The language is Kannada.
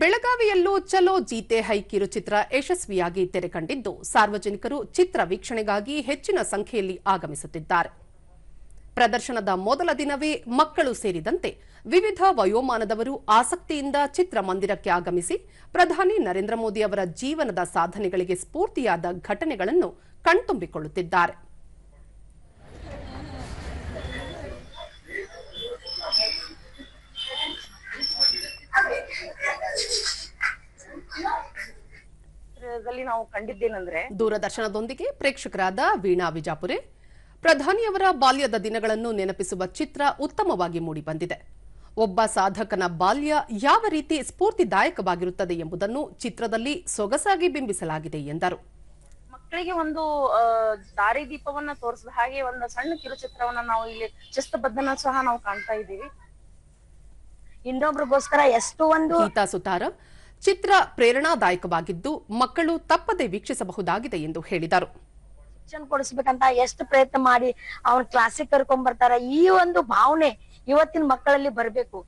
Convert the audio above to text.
ಬೆಳಗಾವಿಯಲ್ಲೂ ಚಲೋ ಜೀತೆ ಹೈ ಕಿರು ಚಿತ್ರ ಯಶಸ್ವಿಯಾಗಿ ತೆರೆ ಕಂಡಿದ್ದು ಸಾರ್ವಜನಿಕರು ಚಿತ್ರ ವೀಕ್ಷಣೆಗಾಗಿ ಹೆಚ್ಚಿನ ಸಂಖ್ಯೆಯಲ್ಲಿ ಆಗಮಿಸುತ್ತಿದ್ದಾರೆ. ಪ್ರದರ್ಶನದ ಮೊದಲ ದಿನವೇ ಮಕ್ಕಳು ಸೇರಿದಂತೆ ವಿವಿಧ ವಯೋಮಾನದವರು ಆಸಕ್ತಿಯಿಂದ ಚಿತ್ರಮಂದಿರಕ್ಕೆ ಆಗಮಿಸಿ, ಪ್ರಧಾನಿ ನರೇಂದ್ರ ಮೋದಿ ಅವರ ಜೀವನದ ಸಾಧನೆಗಳಿಗೆ ಸ್ಫೂರ್ತಿಯಾದ ಘಟನೆಗಳನ್ನು ಕಣ್ತುಂಬಿಕೊಳ್ಳುತ್ತಿದ್ದಾರೆ. ಚಿತ್ರದಲ್ಲಿ ನಾವು ಕಂಡಿದ್ದೇನೆಂದ್ರೆ ದೂರದರ್ಶನದೊಂದಿಗೆ ಪ್ರೇಕ್ಷಕರಾದ ವೀಣಾ ವಿಜಾಪುರೆ ಪ್ರಧಾನಿಯವರ ಬಾಲ್ಯದ ದಿನಗಳನ್ನು ನೆನಪಿಸುವ ಚಿತ್ರ ಉತ್ತಮವಾಗಿ ಮೂಡಿಬಂದಿದೆ. ಒಬ್ಬ ಸಾಧಕನ ಬಾಲ್ಯ ಯಾವ ರೀತಿ ಸ್ಫೂರ್ತಿದಾಯಕವಾಗಿರುತ್ತದೆ ಎಂಬುದನ್ನು ಚಿತ್ರದಲ್ಲಿ ಸೊಗಸಾಗಿ ಬಿಂಬಿಸಲಾಗಿದೆ ಎಂದರು. ಮಕ್ಕಳಿಗೆ ಒಂದು ದಾರಿ ದಾರಿದೀಪವನ್ನ ತೋರಿಸಿದ ಹಾಗೆ ಒಂದು ಸಣ್ಣ ಕಿರುಚಿತ್ರವನ್ನ ನಾವು ಇಲ್ಲಿ ಶಿಸ್ತುಬದ್ಧನ ಸಹ ನಾವು ಕಾಣ್ತಾ ಇದ್ದೀವಿ. ಇನ್ನೊಬ್ರಿಗೋಸ್ಕರ ಎಷ್ಟು ಒಂದು ಗೀತಾ ಸುತಾರ ಚಿತ್ರ ಪ್ರೇರಣಾದಾಯಕವಾಗಿದ್ದು ಮಕ್ಕಳು ತಪ್ಪದೆ ವೀಕ್ಷಿಸಬಹುದಾಗಿದೆ ಎಂದು ಹೇಳಿದರು. ಶಿಕ್ಷಣ ಕೊಡಿಸ್ಬೇಕಂತ ಎಷ್ಟು ಪ್ರಯತ್ನ ಮಾಡಿ ಅವ್ನ ಕ್ಲಾಸಿಗೆ ಕರ್ಕೊಂಡ್ ಬರ್ತಾರ? ಈ ಒಂದು ಭಾವನೆ ಇವತ್ತಿನ ಮಕ್ಕಳಲ್ಲಿ ಬರ್ಬೇಕು.